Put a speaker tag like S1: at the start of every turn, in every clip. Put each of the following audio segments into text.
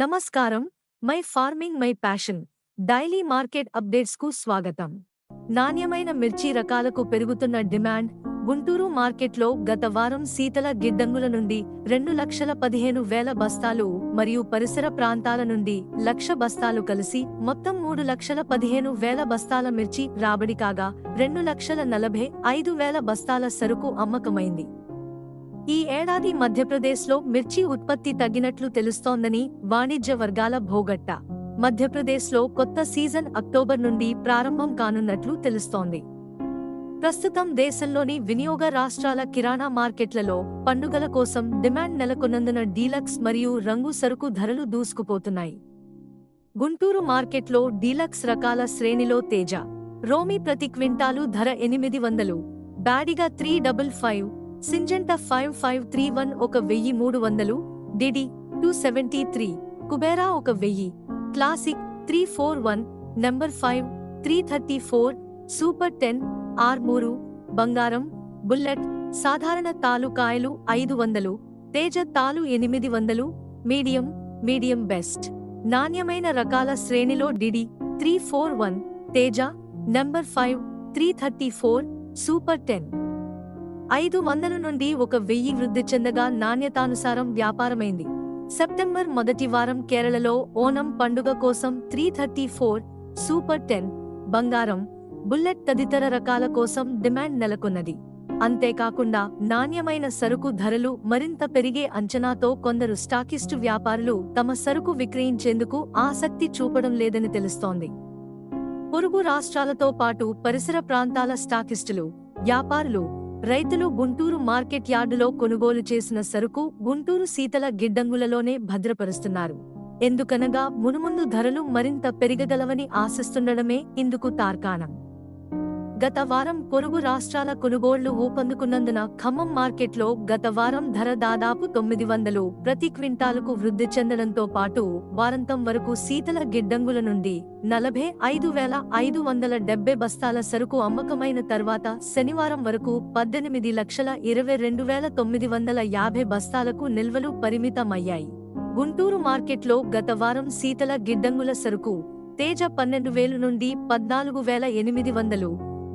S1: నమస్కారం. My farming my passion. Daily market అప్డేట్స్కు స్వాగతం. నాణ్యమైన మిర్చి రకాలకు పెరుగుతున్న డిమాండ్. గుంటూరు మార్కెట్లో గత వారం శీతల గిడ్డంగుల నుండి రెండు లక్షల పదిహేను వేల బస్తాలు మరియు పరిసర ప్రాంతాల నుండి లక్ష బస్తాలు కలిసి మొత్తం మూడు లక్షల పదిహేను వేల బస్తాల మిర్చి రాబడి కాగా రెండు లక్షల నలభై ఐదు వేల బస్తాల సరుకు అమ్మకమైంది. ఈ ఏడాది మధ్యప్రదేశ్లో మిర్చి ఉత్పత్తి తగ్గినట్లు తెలుస్తోందని వాణిజ్య వర్గాల భోగట్ట. మధ్యప్రదేశ్లో కొత్త సీజన్ అక్టోబర్ నుండి ప్రారంభం కానున్నట్లు తెలుస్తోంది. ప్రస్తుతం దేశంలోని వినియోగ రాష్ట్రాల కిరాణా మార్కెట్లలో పండుగల కోసం డిమాండ్ నెలకొన్నందున డీలక్స్ మరియు రంగు సరుకు ధరలు దూసుకుపోతున్నాయి. గుంటూరు మార్కెట్లో డీలక్స్ రకాల శ్రేణిలో తేజ. రోమి ప్రతి క్వింటాలు ధర ఎనిమిది వందలు. Byadgi three double five. Syngenta five five three one ఒక వెయ్యి మూడు వందలు DD two seventy three Kubera ఒక వెయ్యి classic three four one number five three thirty four super ten Armoor బంగారం బుల్లెట్ సాధారణ తాలు కాయలు ఐదు వందలు తేజ తాలు ఎనిమిది వందలు మీడియం మీడియం బెస్ట్. నాణ్యమైన రకాల శ్రేణిలో DD three four one Teja number five three thirty four super ten. ఐదు వందల నుండి ఒక వెయ్యి వృద్ధి చెందగా నాణ్యతానుసారం వ్యాపారమైంది. సెప్టెంబర్ మొదటి వారం కేరళలో ఓనం పండుగ కోసం three thirty four super ten బంగారం బుల్లెట్ తదితర రకాల కోసం డిమాండ్ నెలకొన్నది. అంతేకాకుండా నాణ్యమైన సరుకు ధరలు మరింత పెరిగే అంచనాతో కొందరు స్టాకిస్టు వ్యాపారులు తమ సరుకు విక్రయించేందుకు ఆసక్తి చూపడం లేదని తెలుస్తోంది. పొరుగు రాష్ట్రాలతో పాటు పరిసర ప్రాంతాల స్టాకిస్టులు వ్యాపారులు రైతులు గుంటూరు మార్కెట్ యార్డులో కొనుగోలు చేసిన సరుకు గుంటూరు శీతల గిడ్డంగులలోనే భద్రపరుస్తున్నారు. ఎందుకనగా మునుముందు ధరలు మరింత పెరగగలవని ఆశిస్తుండడమే ఇందుకు తార్కాణం. గత వారం పొరుగు రాష్ట్రాల కొనుగోళ్ళు ఊపందుకున్నందున ఖమ్మం మార్కెట్లో గత వారం ధర దాదాపు తొమ్మిది వందలు ప్రతి క్వింటాలుకు వృద్ధి చెందడంతో పాటు వారంతం వరకు శీతల గిడ్డంగుల నుండి నలభై ఐదు వేల ఐదు వందల డెబ్బై బస్తాల సరుకు అమ్మకమైన తర్వాత శనివారం వరకు పద్దెనిమిది లక్షల ఇరవై రెండు వేల తొమ్మిది వందల యాభై బస్తాలకు నిల్వలు పరిమితమయ్యాయి. గుంటూరు మార్కెట్లో గత వారం శీతల గిడ్డంగుల సరుకు తేజ పన్నెండు వేలు నుండి పద్నాలుగు వేల ఎనిమిది వందలు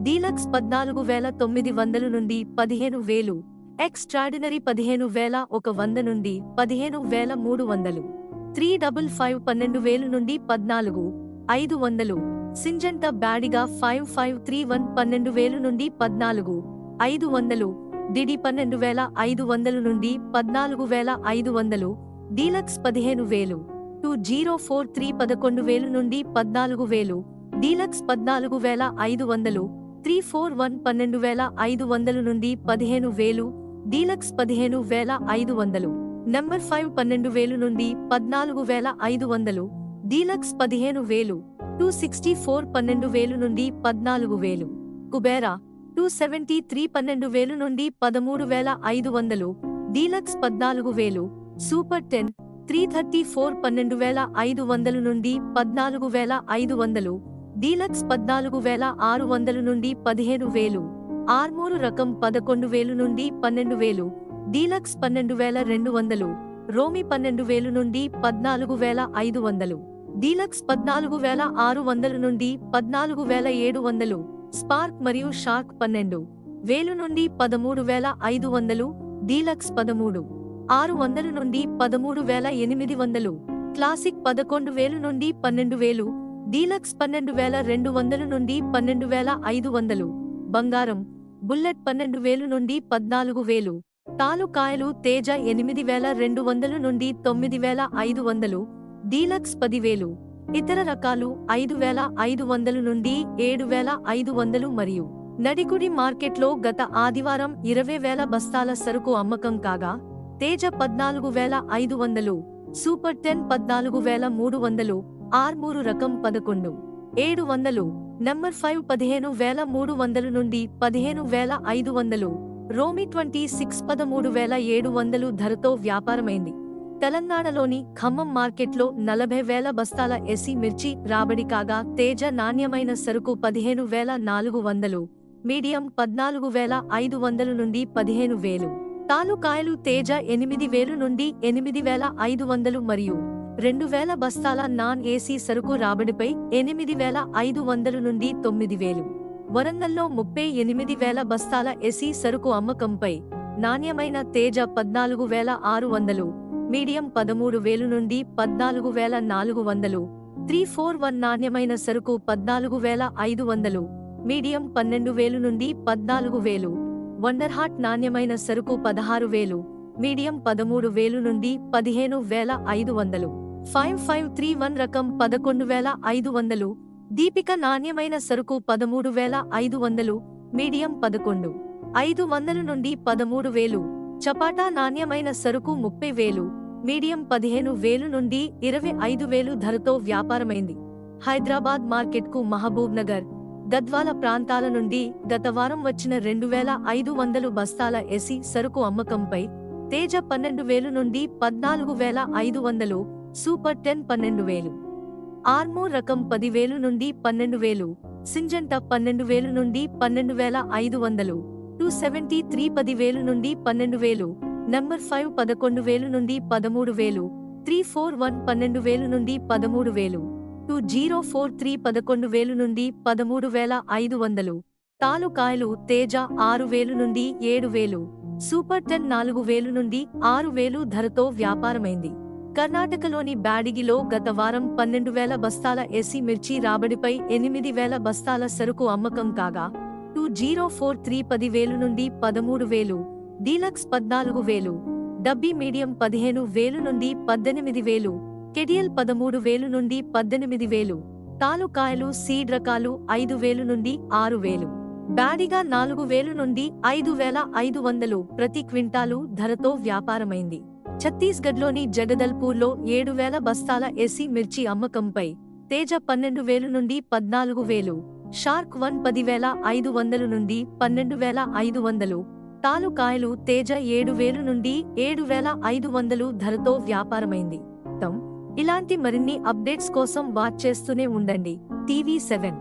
S1: డీలక్స్ పద్నాలుగు వేల తొమ్మిది వందలు నుండి పదిహేను వేలు ఎక్స్ట్రాడినరీ పదిహేను వేల ఒక వంద నుండి పదిహేను వేల మూడు వందలు త్రీ డబుల్ ఫైవ్ పన్నెండు వేలు నుండి పద్నాలుగు ఐదు వందలు Syngenta Byadgi five five three one పన్నెండు వేలు నుండి పద్నాలుగు ఐదు వందలు డిడి పన్నెండు వేల ఐదు వందలు నుండి పద్నాలుగు వేల ఐదు వందలు డీలక్స్ పదిహేను వేలు టూ జీరో ఫోర్ త్రీ పదకొండు వేలు నుండి పద్నాలుగు వేలు డీలక్స్ పద్నాలుగు వేల ఐదు వందలు త్రీ ఫోర్ వన్ పన్నెండు వేల ఐదు వందలు నుండి పదిహేను వేలు డీలక్స్ పదిహేను వేల ఐదు వందలు నెంబర్ ఫైవ్ పన్నెండు వేలు నుండి పద్నాలుగు వేల ఐదు వందలు డీలక్స్ పదిహేను వేలు టూ సిక్స్టీ ఫోర్ పన్నెండు వేలు నుండి పద్నాలుగు వేలు కుబేరా టూ సెవెంటీ త్రీ పన్నెండు వేలు నుండి పదమూడు వేల ఐదు వందలు డీలక్స్ పద్నాలుగు వేలు super ten three thirty four పన్నెండు వేల ఐదు వందలు నుండి పద్నాలుగు వేల ఐదు వందలు డీలక్స్ పద్నాలుగు వేల ఆరు వందలు నుండి పదిహేను వేలు ఆర్మూరు రకం పదకొండు వేలు నుండి పన్నెండు వేలు డీలక్స్ పన్నెండు వేల రెండు వందలు రోమి పన్నెండు వేలు నుండి పద్నాలుగు వేల ఐదు వందలు డీలక్స్ పద్నాలుగు వేల ఆరు వందలు నుండి పద్నాలుగు వేల ఏడు వందలు స్పార్క్ మరియు షార్క్ పన్నెండు వేలు నుండి పదమూడు వేల ఐదు వందలు డీలక్స్ పదమూడు ఆరు వందలు నుండి పదమూడు వేల ఎనిమిది వందలు క్లాసిక్ పదకొండు వేలు నుండి పన్నెండు వేలు డీలక్స్ పన్నెండు వేల రెండు వందలు నుండి పన్నెండు వేల ఐదు వందలు. బంగారం బుల్లెట్ పన్నెండు వేలు నుండి పద్నాలుగు వేలు. తాలుకాయలు తేజ ఎనిమిది వేల రెండు వందలు నుండి తొమ్మిది వేల ఐదు వందలు. డీలక్స్ పదివేలు ఇతర రకాలు ఐదు వేల ఐదు వందలు నుండి ఏడు వేల ఐదు వందలు మరియు. నడిగుడి మార్కెట్లో గత ఆదివారం ఇరవై వేల బస్తాల సరుకు అమ్మకం కాగా తేజ పద్నాలుగు వేల ఐదు వందలు సూపర్ టెన్ పద్నాలుగు వేల మూడు వందలు ఆర్మూరు రకం పదకొండు. ఏడు వందలు నెంబర్ ఫైవ్ పదిహేను వేల మూడు వందలు నుండి పదిహేను వేల ఐదు వందలు. రోమి ట్వంటీ సిక్స్ పదమూడు వేల ఏడు వందలు ధరతో వ్యాపారమైంది. తెలంగాణలోని ఖమ్మం మార్కెట్లో నలభై వేల బస్తాల ఎసి మిర్చి రాబడి కాగా తేజ నాణ్యమైన సరుకు పదిహేను వేల నాలుగు వందలు మీడియం పద్నాలుగు వేల ఐదు వందలు నుండి పదిహేను వేలు. తాలూకాయలు తేజ ఎనిమిది వేలు నుండి ఎనిమిది వేల ఐదు వందలు మరియు రెండు వేల బస్తాల నాన్ ఏసీ సరుకు రాబడిపై ఎనిమిది వేల ఐదు వందలు నుండి తొమ్మిది వేలు. వరంగల్లో ముప్పై ఎనిమిది వేల బస్తాల ఎసీ సరుకు అమ్మకంపై నాణ్యమైన తేజ పద్నాలుగు వేల ఆరు వందలు మీడియం పదమూడు వేలు నుండి పద్నాలుగు వేల నాలుగు వందలు త్రీ ఫోర్ వన్ నాణ్యమైన సరుకు పద్నాలుగు వేల ఐదు వందలు మీడియం పన్నెండు వేలు నుండి పద్నాలుగు వేలు వండర్ హాట్ నాణ్యమైన సరుకు పదహారు వేలు మీడియం పదమూడు వేలు నుండి పదిహేను వేల ఐదు వందలు. ఫైవ్ ఫైవ్ త్రీ వన్ రకం పదకొండు వేల ఐదు వందలు దీపిక నాణ్యమైన సరుకు పదమూడు వేల ఐదు వందలు మీడియం పదకొండు ఐదు వందల నుండి పదమూడు వేలు చపాటా నాణ్యమైన సరుకు ముప్పై వేలు మీడియం పదిహేను వేలు నుండి ఇరవై ఐదు వేలు ధరతో వ్యాపారమైంది. హైదరాబాద్ మార్కెట్కు మహబూబ్ నగర్ గద్వాల ప్రాంతాల నుండి గత వారం వచ్చిన రెండు వేల ఐదు వందలు బస్తాల ఎసి సరుకు అమ్మకంపై తేజ పన్నెండు వేలు నుండి పద్నాలుగు వేల ఐదు వందలు సూపర్ టెన్ పన్నెండు వేలు. ఆర్మో రకం పదివేలు నుండి పన్నెండు వేలు. సింజంట పన్నెండు వేలు నుండి పన్నెండు వేల ఐదు వందలు. టూ సెవెంటీ త్రీ పదివేలు నుండి పన్నెండు వేలు. నంబర్ ఫైవ్ పదకొండు వేలు నుండి పదమూడు వేలు. త్రీ ఫోర్ వన్ పన్నెండు వేలు నుండి పదమూడు వేలు. టూ జీరో ఫోర్ త్రీ పదకొండు వేలు నుండి పదమూడు వేల ఐదు వందలు. తాలుకాయలు తేజ ఆరు వేలు నుండి ఏడు వేలు. సూపర్ టెన్ నాలుగు వేలు నుండి ఆరు వేలు ధరతో వ్యాపారమైంది. కర్ణాటకలోని బ్యాడిగిలో గత వారం పన్నెండు వేల బస్తాల ఎసి మిర్చి రాబడిపై ఎనిమిది వేల బస్తాల సరుకు అమ్మకం కాగా టూ జీరో ఫోర్ త్రీ పది వేలు నుండి పదమూడు వేలు డీలక్స్ పద్నాలుగు వేలు డబ్బీ మీడియం పదిహేను వేలు నుండి పద్దెనిమిది వేలు కెడియల్ పదమూడు వేలు నుండి పద్దెనిమిది వేలు తాలుకాయలు సీడ్ రకాలు ఐదు వేలు నుండి ఆరు వేలు బ్యాడిగా నాలుగు వేలు నుండి ఐదు వేల ఐదు వందలు ప్రతి క్వింటాలు ధరతో వ్యాపారమైంది. ఛత్తీస్గఢ్లోని జగదల్పూర్లో ఏడు వేల బస్తాల ఎసి మిర్చి అమ్మకంపై తేజ పన్నెండు వేలు నుండి పద్నాలుగు వేలు షార్క్ వన్ పదివేల ఐదు వందలు నుండి పన్నెండు వేల ఐదు వందలు తాలుకాయలు తేజ ఏడు వేలు నుండి ఏడు వేల ఐదు వందలు ధరతో వ్యాపారమైంది. తమ్ ఇలాంటి మరిన్ని అప్డేట్స్ కోసం వాచ్ చేస్తూనే ఉండండి. TV seven.